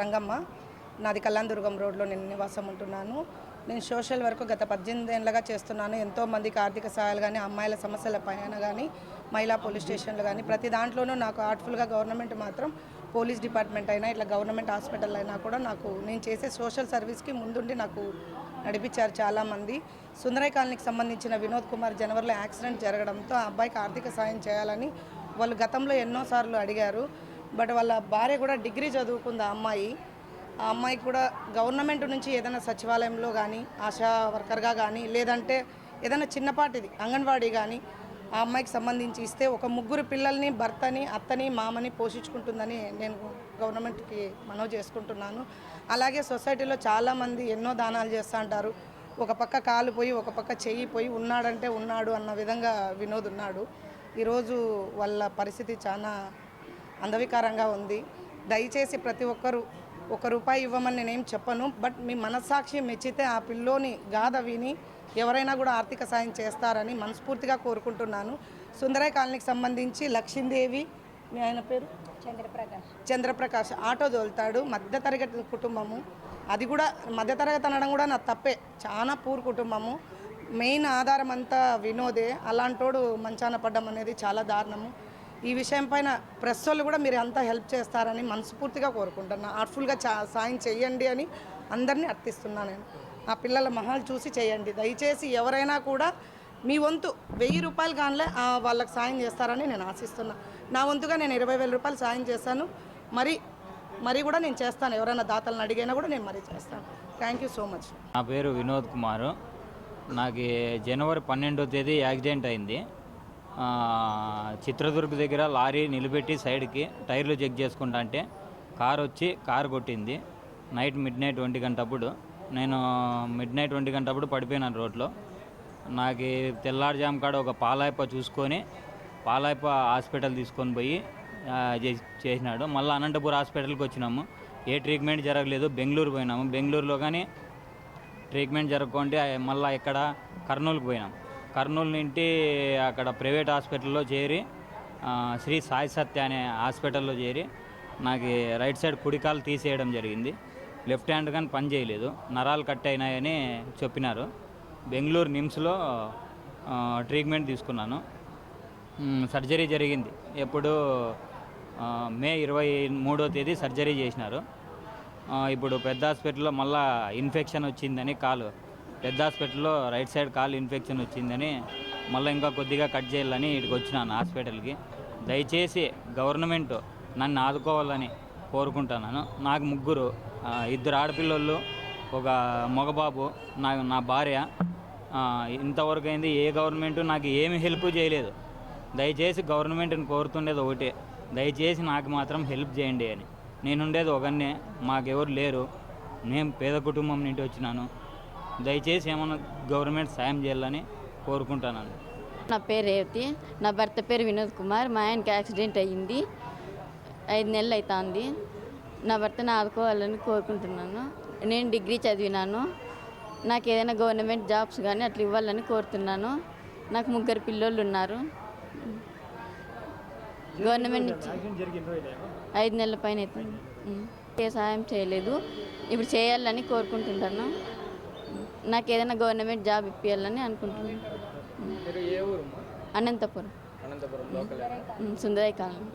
రంగమ్మ. నాది కళ్యాణదుర్గం రోడ్లో నేను నివాసం ఉంటున్నాను. నేను సోషల్ వర్క్ గత పద్దెనిమిది ఏళ్ళగా చేస్తున్నాను. ఎంతో మందికి ఆర్థిక సహాయాలు కానీ అమ్మాయిల సమస్యల పైన కానీ మహిళా పోలీస్ స్టేషన్లు కానీ ప్రతి దాంట్లోనూ నాకు ఆర్ట్ఫుల్గా గవర్నమెంట్ మాత్రం పోలీస్ డిపార్ట్మెంట్ అయినా ఇట్లా గవర్నమెంట్ హాస్పిటల్ అయినా కూడా నాకు నేను చేసే సోషల్ సర్వీస్కి ముందుండి నాకు నడిపించారు చాలామంది. సుందరై కాలనీకి సంబంధించిన వినోద్ కుమార్ జనవరిలో యాక్సిడెంట్ జరగడంతో ఆ అబ్బాయికి ఆర్థిక సాయం చేయాలని వాళ్ళు గతంలో ఎన్నోసార్లు అడిగారు. బట్ వాళ్ళ భార్య కూడా డిగ్రీ చదువుకుంది ఆ అమ్మాయి. ఆ అమ్మాయికి కూడా గవర్నమెంట్ నుంచి ఏదైనా సచివాలయంలో కానీ ఆశా వర్కర్గా కానీ లేదంటే ఏదైనా చిన్నపాటిది అంగన్వాడీ కానీ ఆ అమ్మాయికి సంబంధించి ఇస్తే ఒక ముగ్గురు పిల్లల్ని భర్తని అత్తని మామని పోషించుకుంటుందని నేను గవర్నమెంట్కి మనవి చేసుకుంటున్నాను. అలాగే సొసైటీలో చాలామంది ఎన్నో దానాలు చేస్తూ అంటారు. ఒక పక్క కాలు పోయి ఒక పక్క చెయ్యి పోయి ఉన్నాడంటే ఉన్నాడు అన్న విధంగా వినోద్ ఉన్నాడు. ఈరోజు వాళ్ళ పరిస్థితి చాలా అందవికారంగా ఉంది. దయచేసి ప్రతి ఒక్కరూ ఒక రూపాయి ఇవ్వమని నేనేం చెప్పను. బట్ మీ మనస్సాక్షి మెచ్చితే ఆ పిల్లోని గాథ విని ఎవరైనా కూడా ఆర్థిక సాయం చేస్తారని మనస్ఫూర్తిగా కోరుకుంటున్నాను. సుందరయ్య కాలనీకి సంబంధించి లక్ష్మీదేవి మీ ఆయన పేరు? చంద్రప్రకాష్. చంద్రప్రకాష్ ఆటో తోలుతాడు. మధ్యతరగతి కుటుంబము. అది కూడా మధ్యతరగతి అనడం కూడా నా తప్పే. చాలా పూర్ కుటుంబము. మెయిన్ ఆధారం అంతా వినోదే. అలాంటోడు మంచాన పడ్డం అనేది చాలా దారుణము. ఈ విషయం పైన ప్రెస్ వాళ్ళు కూడా మీరు అంతా హెల్ప్ చేస్తారని మనస్ఫూర్తిగా కోరుకుంటున్నా. ఆర్ట్ఫుల్గా చా సాయం చేయండి అని అందరినీ అర్థిస్తున్నాను నేను. ఆ పిల్లల మహాలు చూసి చేయండి దయచేసి ఎవరైనా కూడా మీ వంతు వెయ్యి రూపాయలు కానిలే వాళ్ళకి సాయం చేస్తారని నేను ఆశిస్తున్నా. నా వంతుగా నేను ఇరవై వేల రూపాయలు సాయం చేస్తాను మరి మరి కూడా నేను చేస్తాను. ఎవరైనా దాతలను అడిగినా కూడా నేను మరీ చేస్తాను. థ్యాంక్ యూ సో మచ్ నా పేరు వినోద్ కుమార్. నాకు జనవరి పన్నెండో తేదీ యాక్సిడెంట్ అయింది. చిత్రదుర్గ దగ్గర లారీ నిలబెట్టి సైడ్కి టైర్లు చెక్ చేసుకుంటా అంటే కార్ వచ్చి కారు కొట్టింది. నైట్ మిడ్ నైట్ ఒంటి గంటప్పుడు నేను మిడ్ నైట్ ఒంటి గంటప్పుడు పడిపోయినాను రోడ్లో. నాకు తెల్లారుజాము కాడ ఒక పాలాయప చూసుకొని పాలాయప హాస్పిటల్ తీసుకొని పోయి చేసి- చేసినాడు. మళ్ళీ అనంతపూర్ హాస్పిటల్కి వచ్చినాము. ఏ ట్రీట్మెంట్ జరగలేదు. బెంగళూరు పోయినాము. బెంగళూరులో కానీ ట్రీట్మెంట్ జరగకుంటే మళ్ళీ ఇక్కడ కర్నూలుకి పోయినాం. కర్నూలు నుండి అక్కడ ప్రైవేట్ హాస్పిటల్లో చేరి శ్రీ సాయి సత్య అనే హాస్పిటల్లో చేరి నాకు రైట్ సైడ్ కుడికాలు తీసేయడం జరిగింది. లెఫ్ట్ హ్యాండ్ కానీ పని చేయలేదు. నరాలు కట్ అయినాయని చెప్పినారు. బెంగళూరు నిమ్స్లో ట్రీట్మెంట్ తీసుకున్నాను. సర్జరీ జరిగింది. ఎప్పుడు మే ఇరవై మూడో తేదీ సర్జరీ చేసినారు. ఇప్పుడు పెద్ద హాస్పిటల్లో మళ్ళా ఇన్ఫెక్షన్ వచ్చిందని కాలు పెద్ద హాస్పిటల్లో రైట్ సైడ్ కాలు ఇన్ఫెక్షన్ వచ్చిందని మళ్ళీ ఇంకా కొద్దిగా కట్ చేయాలని ఇక్కడికి వచ్చినాను హాస్పిటల్కి. దయచేసి గవర్నమెంట్ నన్ను ఆదుకోవాలని కోరుకుంటున్నాను. నాకు ముగ్గురు ఇద్దరు ఆడపిల్లలు ఒక మగబాబు నా నా భార్య ఇంతవరకు అయింది ఏ గవర్నమెంట్ నాకు ఏమి హెల్ప్ చేయలేదు. దయచేసి గవర్నమెంట్ని కోరుతుండేది ఒకటే. దయచేసి నాకు మాత్రం హెల్ప్ చేయండి అని. నేనుండేది ఒకనే మాకెవరు లేరు. నేను పేద కుటుంబం నుండి వచ్చినాను. దయచేసి ఏమన్నా గవర్నమెంట్ సాయం చేయాలని కోరుకుంటున్నాను నా పేరు రేవతి. నా భర్త పేరు వినోద్ కుమార్. మా ఆయనకి యాక్సిడెంట్ అయ్యింది. ఐదు నెలలు అవుతుంది నా భర్తను ఆదుకోవాలని కోరుకుంటున్నాను. నేను డిగ్రీ చదివినాను. నాకు ఏదైనా గవర్నమెంట్ జాబ్స్ కానీ అట్లా ఇవ్వాలని కోరుతున్నాను. నాకు ముగ్గురు పిల్లోళ్ళు ఉన్నారు. గవర్నమెంట్ నుంచి ఐదు నెలల పైన అవుతుంది ఏ సహాయం చేయలేదు. ఇప్పుడు చేయాలని కోరుకుంటున్నాను. నాకు ఏదైనా గవర్నమెంట్ జాబ్ ఇప్పించాలని అనుకుంటున్నాను. అనంతపురం. సుందరయ్య కాలనీ.